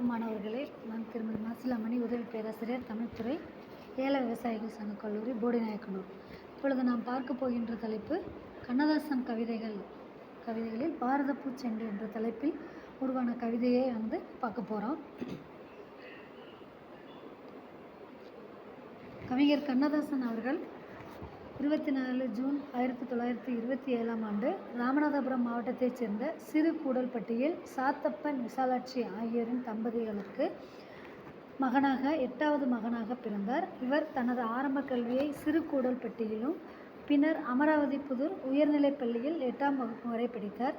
வணக்கம் மாணவர்களே நான் திருமதி மாசிலாமணி உதவி பேராசிரியர் தமிழ்துறை ஏல விவசாயிகள் சங்க கல்லூரி போடிநாயக்கனூர். இப்பொழுது நாம் பார்க்க போகின்ற தலைப்பு கண்ணதாசன் கவிதைகள். கவிதைகளில் பாரத பூச்செண்டு என்ற தலைப்பில் உருவான கவிதையை வந்து பார்க்க போகிறோம் கவிஞர் கண்ணதாசன் அவர்கள் இருபத்தி நாலு ஜூன் ஆயிரத்தி தொள்ளாயிரத்தி இருபத்தி ஏழாம் ஆண்டு ராமநாதபுரம் மாவட்டத்தைச் சேர்ந்த சிறு கூடல்பட்டியில் சாத்தப்பன் விசாலாட்சி ஆகியோரின் தம்பதிகளுக்கு மகனாக எட்டாவது மகனாக பிறந்தார். இவர் தனது ஆரம்ப கல்வியை சிறு கூடல்பட்டியிலும் பின்னர் அமராவதி புதூர் உயர்நிலைப் பள்ளியில் எட்டாம் வகுப்பு வரை படித்தார்.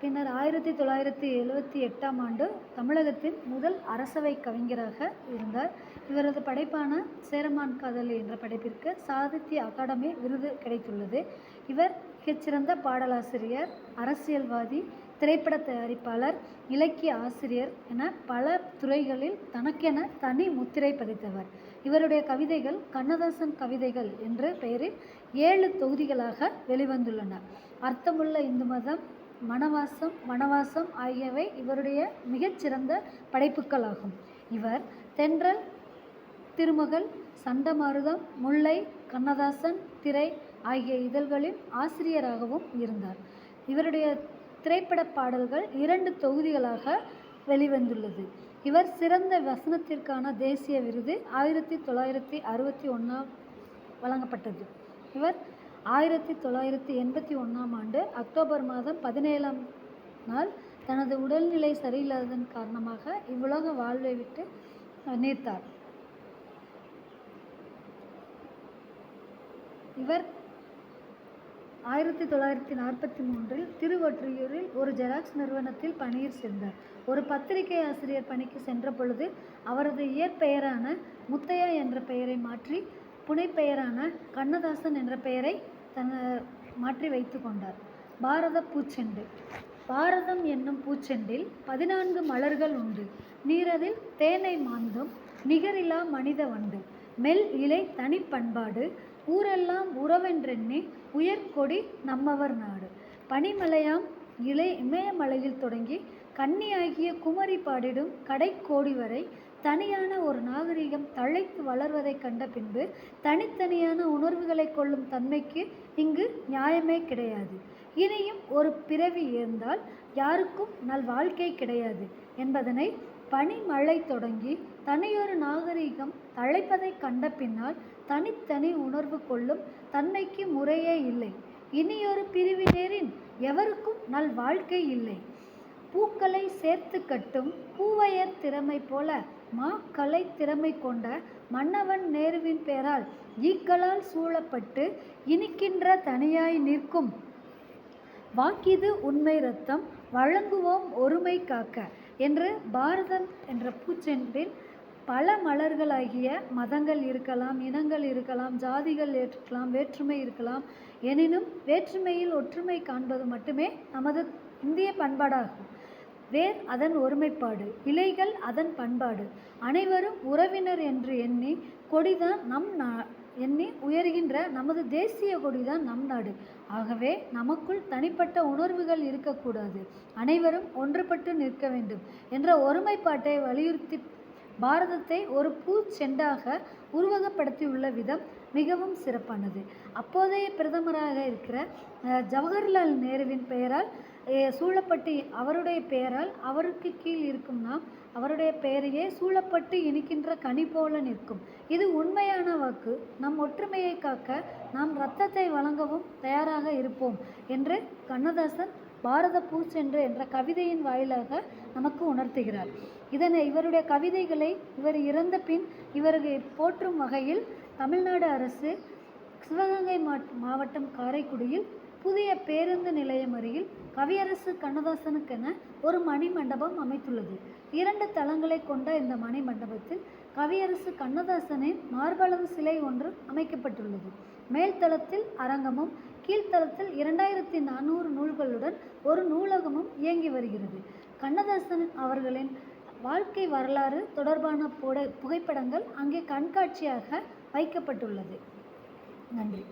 பின்னர் ஆயிரத்தி தொள்ளாயிரத்தி எழுவத்தி எட்டாம் ஆண்டு தமிழகத்தின் முதல் அரசவை கவிஞராக இருந்தார். இவரது படைப்பான சேரமான் காதலி என்ற படைப்பிற்கு சாகித்ய அகாடமி விருது கிடைத்துள்ளது. இவர் மிகச்சிறந்த பாடலாசிரியர் அரசியல்வாதி திரைப்பட தயாரிப்பாளர் இலக்கிய ஆசிரியர் என பல துறைகளில் தனக்கென தனி முத்திரை பதித்தவர். இவருடைய கவிதைகள் கண்ணதாசன் கவிதைகள் என்ற பெயரில் ஏழு தொகுதிகளாக வெளிவந்துள்ளன. அர்த்தமுள்ள இந்து மதம் மணவாசம் வனவாசம் ஆகியவை இவருடைய மிகச்சிறந்த படைப்புகளாகும். இவர் தென்றல் திருமகள் சண்டமாருதம் முல்லை கண்ணதாசன் திரை ஆகிய இதழ்களின் ஆசிரியராகவும் இருந்தார். இவருடைய திரைப்பட பாடல்கள் இரண்டு தொகுதிகளாக வெளிவந்துள்ளது. இவர் சிறந்த வசனத்திற்கான தேசிய விருது ஆயிரத்தி தொள்ளாயிரத்தி அறுபத்தி ஒன்றாம் வழங்கப்பட்டது. இவர் ஆயிரத்தி தொள்ளாயிரத்தி எண்பத்தி ஒன்றாம் ஆண்டு அக்டோபர் மாதம் பதினேழாம் நாள் தனது உடல்நிலை சரியில்லாததன் காரணமாக இவ்வுலக வாழ்வை விட்டு நீத்தார் இவர் ஆயிரத்தி தொள்ளாயிரத்தி நாற்பத்தி மூன்றில் திருவொற்றியூரில் ஒரு ஜெராக்ஸ் நிறுவனத்தில் பணியில் சேர்ந்தார். ஒரு பத்திரிகை ஆசிரியர் பணிக்கு சென்ற பொழுது அவரது இயற்பெயரான முத்தையா என்ற பெயரை மாற்றி புனைப்பெயரான கண்ணதாசன் என்ற பெயரை தன மாற்றி வைத்து கொண்டார். பாரத பூச்செண்டு. பாரதம் என்னும் பூச்செண்டில் பதினான்கு மலர்கள் உண்டு. நீரதில் தேனை மாந்தும். நிகரிலா மனித வண்டு. மெல் இலை தனிப்பண்பாடு ஊரெல்லாம் உறவென்றெண்ணி உயர்கொடி நம்மவர் நாடு. பனிமலையாம் இலை இமயமலையில் தொடங்கி கன்னியாகிய குமரி பாடிடும் கடைக்கோடி வரை தனியான ஒரு நாகரிகம் தழைத்து வளர்வதைக் கண்ட பின்பு தனித்தனியான உணர்வுகளை கொள்ளும் தன்மைக்கு இங்கு நியாயமே கிடையாது. இனியும் ஒரு பிறவி இருந்தால் யாருக்கும் நல் வாழ்க்கை கிடையாது என்பதனை பனிமழை தொடங்கி தனியொரு நாகரிகம் தழைப்பதை கண்ட பின்னால் தனித்தனி உணர்வு கொள்ளும் தன்மைக்கு முறையே இல்லை. இனியொரு பிரிவினரின் எவருக்கும் நல் வாழ்க்கை இல்லை. பூக்களை சேர்த்து கட்டும் பூவையர் திறமை போல மா கலை திறமை கொண்ட மன்னவன் நேருவின் பெயரால் ஈக்களால் சூழப்பட்டு இனிக்கின்ற தனியாய் நிற்கும். வாக்கிது உண்மை ரத்தம் வழங்குவோம் ஒருமை காக்க என்று பாரதம் என்ற பூச்செண்டில் பல மலர்களாகிய மதங்கள் இருக்கலாம் இனங்கள் இருக்கலாம் ஜாதிகள் இருக்கலாம் வேற்றுமை இருக்கலாம். எனினும் வேற்றுமையில் ஒற்றுமை காண்பது மட்டுமே நமது இந்திய பண்பாடாகும். வேர் அதன் ஒருமைப்பாடு இலைகள் அதன் பண்பாடு. அனைவரும் உறவினர் என்று எண்ணி கொடிதான் நம் நா எண்ணி உயர்கின்ற நமது தேசிய கொடிதான் நம் நாடு. ஆகவே நமக்குள் தனிப்பட்ட உணர்வுகள் இருக்கக்கூடாது. அனைவரும் ஒன்றுபட்டு நிற்க வேண்டும் என்ற ஒருமைப்பாட்டை வலியுறுத்தி பாரதத்தை ஒரு பூச்செண்டாக உருவகப்படுத்தியுள்ள விதம் மிகவும் சிறப்பானது. அப்போதைய பிரதமராக இருக்கிற ஜவஹர்லால் நேருவின் பெயரால் சூழப்பட்டு அவருடைய பெயரால் அவருக்கு கீழ் இருக்கும் நாம் அவருடைய பெயரையே சூழப்பட்டு இனிக்கின்ற கனி போல நிற்கும். இது உண்மையான வாக்கு. நம் ஒற்றுமையை காக்க நாம் இரத்தத்தை வழங்கவும் தயாராக இருப்போம் என்று கண்ணதாசன் பாரத பூச்சென்று என்ற கவிதையின் வாயிலாக நமக்கு உணர்த்துகிறார். இதனை இவருடைய கவிதைகளை இவர் இறந்த பின் இவரை போற்றும் வகையில் தமிழ்நாடு அரசு சிவகங்கை மாவட்டம் காரைக்குடியில் புதிய பேருந்து நிலையம் அருகில் கவியரசு கண்ணதாசனுக்கென ஒரு மணி மண்டபம் அமைத்துள்ளது. இரண்டு தளங்களை கொண்ட இந்த மணி மண்டபத்தில் கவியரசு கண்ணதாசனின் மார்பளவு சிலை ஒன்று அமைக்கப்பட்டுள்ளது. மேல்தளத்தில் அரங்கமும் கீழ்த்தளத்தில் இரண்டாயிரத்தி நானூறு நூல்களுடன் ஒரு நூலகமும் இயங்கி வருகிறது. கண்ணதாசன் அவர்களின் வாழ்க்கை வரலாறு தொடர்பான புட புகைப்படங்கள் அங்கே கண்காட்சியாக வைக்கப்பட்டுள்ளது. நன்றி.